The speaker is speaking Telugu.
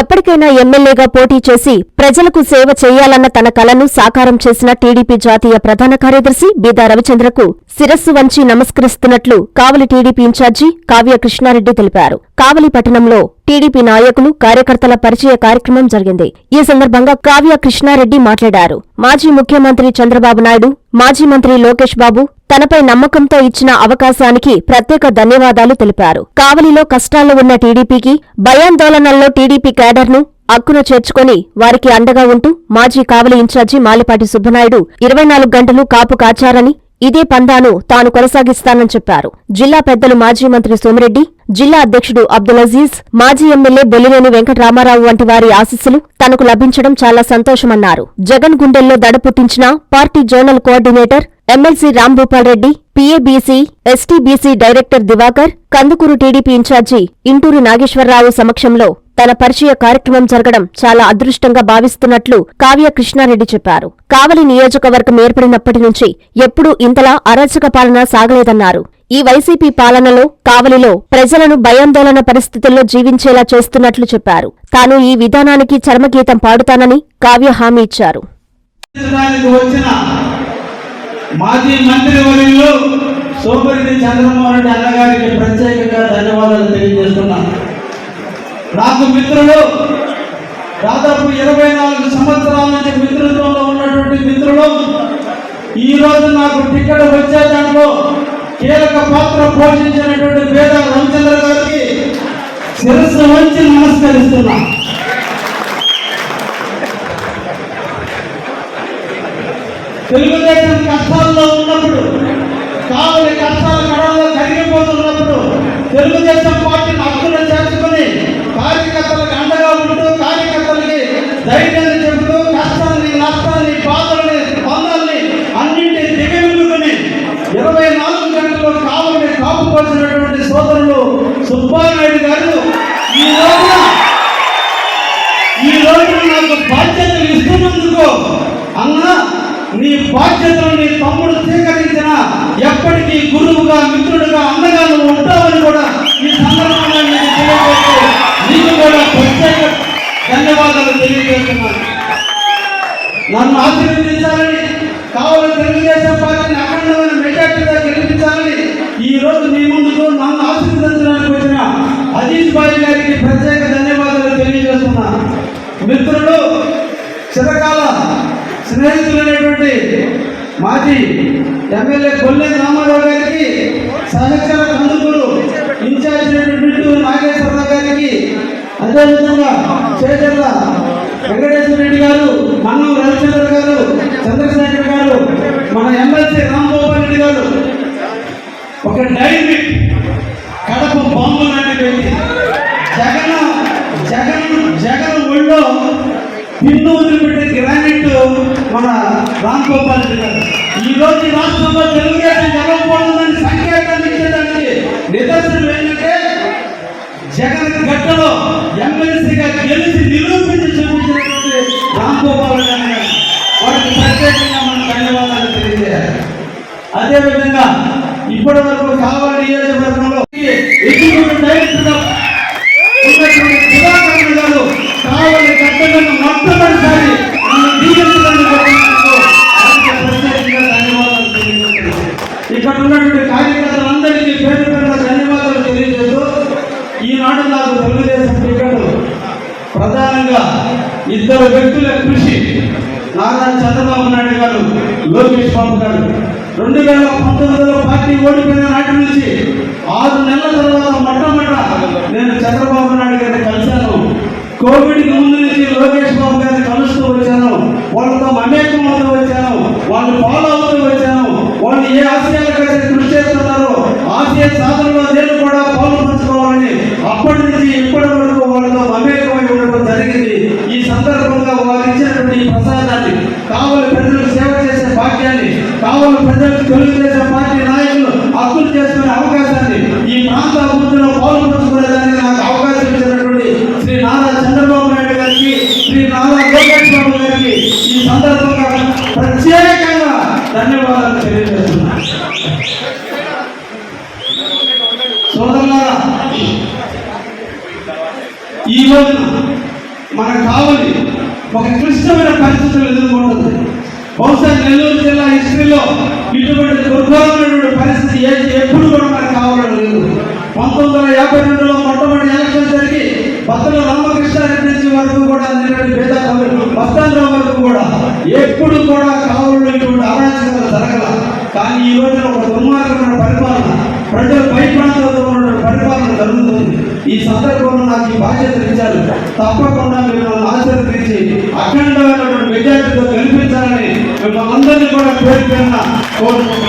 ఎప్పటికైనా ఎమ్మెల్యేగా పోటీ చేసి ప్రజలకు సేవ చేయాలన్న తన కలను సాకారం చేసిన టీడీపీ జాతీయ ప్రధాన కార్యదర్శి బీదా రవిచంద్రకు శిరస్సు వంచి నమస్కరిస్తున్నట్లు కావలి టీడీపీ ఇన్ఛార్జి కావ్య కృష్ణారెడ్డి తెలిపారు. కావలి పట్టణంలో టీడీపీ నాయకులు కార్యకర్తల పరిచయ కార్యక్రమం జరిగింది. ఈ సందర్భంగా కావ్య కృష్ణారెడ్డి మాట్లాడారు. మాజీ ముఖ్యమంత్రి చంద్రబాబు నాయుడు మాజీ మంత్రి లోకేష్ బాబు తనపై నమ్మకంతో ఇచ్చిన అవకాశానికి ప్రత్యేక ధన్యవాదాలు తెలిపారు. కావలిలో కష్టాల్లో ఉన్న టీడీపీకి భయాందోళనల్లో టీడీపీ క్యాడర్ను అక్కున చేర్చుకొని వారికి అండగా ఉంటూ మాజీ కావలి ఇన్ఛార్జి మాలిపాటి సుబ్బనాయుడు ఇరవై నాలుగు గంటలు కాపు కాచారని ఇదే పందాను తాను కొనసాగిస్తానని చెప్పారు. జిల్లా పెద్దలు మాజీ మంత్రి సోమిరెడ్డి జిల్లా అధ్యక్షుడు అబ్దుల్ అజీజ్ మాజీ ఎమ్మెల్యే బొల్లినేని వెంకటరామారావు వంటి వారి ఆశీస్సులు తనకు లభించడం చాలా సంతోషమన్నారు. జగన్ గుండెల్లో దడ పుట్టించిన party zonal coordinator MLC Rambhupal Reddy PABC STBC director Divakar Kandukur TDP incharge Inturu Nageswararao సమక్షంలో తన పరిచయ కార్యక్రమం జరగడం చాలా అదృష్టంగా భావిస్తున్నట్లు కావ్య కృష్ణారెడ్డి చెప్పారు. కావలి నియోజకవర్గం ఏర్పడినప్పటి నుంచి ఎప్పుడూ ఇంతలా అరాచక పాలన సాగలేదన్నారు. ఈ వైసీపీ పాలనలో కావలిలో ప్రజలను భయాందోళన పరిస్థితుల్లో జీవించేలా చేస్తున్నట్లు చెప్పారు. తాను ఈ విధానానికి చర్మగీతం పాడుతానని కావ్య హామీ ఇచ్చారు. మాజీ మంత్రి వర్యులు చంద్రమోహన్ రెడ్డి అన్నగారికి ప్రత్యేకంగా ధన్యవాదాలు తెలియజేస్తున్నాను. నాకు మిత్రులు దాదాపు ఇరవై నాలుగు సంవత్సరాల నుంచి మిత్రుత్వంలో ఉన్నటువంటి మిత్రులు ఈ రోజు నాకు టికెట్ వచ్చే దాంట్లో కీలక పాత్ర పోషించినటువంటి పేద రామచంద్ర గారికి శిరస్సు వంచి నమస్కరిస్తున్నా. తెలుగుదేశం కష్టాల్లో ఉన్నప్పుడు కావలి కష్టాల కడల్లో కరిగిపోతున్నప్పుడు తెలుగుదేశం పార్టీని గంటల్లో కావలిని కాపుకోసినటువంటి సోదరులు సుబ్బానాయుడు గారు ఈ రోజున ఈ రోజున నాకు బాధ్యతలు ఇస్తున్నందుకు అన్న నీ బాధ్యతలు నీ తమ్ముడు స్వీకరించిన ఎప్పటికీ గురువుగా మిత్రుడుగా అండగా నువ్వు ఉంటావని కూడా ఈ సందర్భంగా నీకు తెలియజేస్తూ నీకు కూడా ప్రత్యేక ధన్యవాదాలు తెలియజేస్తున్నాను. నన్ను ఆశీర్వదించాలని కావాలి తెలుగుదేశం పార్టీని అఖండమైన మెజార్టీ దగ్గర ఈ రోజు మీ ముందుకు నన్ను ఆశీర్వదించడానికి వచ్చిన అజీజ్ బాయ్ గారికి ప్రత్యేక ధన్యవాదాలు తెలియజేస్తున్నా. మిత్రులు చిరకాల స్నేహితులైనటువంటి మాజీ ఎమ్మెల్యే కొల్లి రామారావు గారికి సహచర కందుకూరు ఇన్ఛార్జ్ అయినటువంటి నాగేశ్వరరావు గారికి అదేవిధంగా చేజర్ల వెంకటేశ్వర రెడ్డి గారు మనం రవిచంద్ర గారు చంద్రశేఖర్ గారు మన ఎమ్మెల్సీ రాంగోపాల్ రెడ్డి గారు ఒక డైనమిక్ కడప బాంబు లాంటి వ్యక్తి జగన్ జగన్ జగన్ హిందూ వదిలిపెట్టే గ్రానైట్ మన రామ్ గోపాల్ రెడ్డి గారు. ఈ రోజు రాష్ట్రంలో తెలుగుదేశం గెలవకూడదని సంకేతాన్ని ఇచ్చేదానికి నిదర్శనం ఏంటంటే జగన్ గట్టలో ఎమ్మెల్సీగా గెలిచి నిరూపించి చూపించినటువంటి రామ్ గోపాల్ రెడ్డి గారు వారికి ప్రత్యేకంగా మనం ధన్యవాదాలు తెలియజేయాలి. అదేవిధంగా ఇప్పటి వరకు కావాలి నియోజకవర్గంలో ఎగ్జిక్యూటివ్ డైరెక్టర్గా తెలుగుదేశం టికెట్ ప్రధానంగా ఇద్దరు వ్యక్తుల కృషి నారా చంద్రబాబు నాయుడు గారు లోకేష్ బాబు గారు. రెండు వేల పంతొమ్మిదిలో పార్టీ ఓడిపోయిన నాటి నుంచి ఆరు నెలల తర్వాత మొట్టమొదట నేను చంద్రబాబు నాయుడు గారిని కలిశాను. కోవిడ్ ముందు నుంచి లోకేష్ బాబు గారిని కలుస్తూ వచ్చాను. వాళ్ళతో మమేకం అవుతూ వచ్చాను. కావలి ప్రజలకు తెలుగుదేశం పార్టీ నాయకులు అప్పులు చేసుకునే అవకాశాన్ని ఈ ప్రాంత అభివృద్ధిలో పాల్పంచుకునేదానికి నాకు అవకాశం ఇచ్చినటువంటి శ్రీ నారా చంద్రబాబు నాయుడు గారికి శ్రీ నారా లోకేష్ బాబు గారికి ఈ సందర్భంగా ప్రత్యేకంగా ధన్యవాదాలు తెలియజేస్తున్నాను సోదరులారా ఈరోజు మనకు కావాలి ఒక క్లిష్టమైన పరిస్థితులు ఎదుర్కొంటుంది. బహుశా నెల్లూరు జిల్లా హిస్టరీలో ఇటువంటి దుర్భరమైనటువంటి పరిస్థితి ఏ- ఎప్పుడు కూడా మనకు కావాలని లేదు. పంతొమ్మిది వందల యాభై రెండులో మొట్టమొదటి ఎలక్షన్ జరిగి బద్దల రామకృష్ణారెడ్డి నుంచి వరకు కూడా నిన్నటి పేద బస్తాంధ్రం వరకు కూడా ఎప్పుడు కూడా కావాలనేటువంటి అరాచకాలు జరగల. కానీ ఈ రోజున ఒక దుర్మార్గమైన పరిపాలన ప్రజలు ప్రాంతాలతో ఉన్న పరిపాలన జరుగుతుంది. ఈ సందర్భంలో నాకు ఈ బాధ్యత ఇచ్చారు. తప్పకుండా మిమ్మల్ని ఆశీర్వదించి అఖండమైనటువంటి మెజార్టీతో కల్పించాలని మిమ్మల్ని అందరినీ కూడా పేరు Untuk.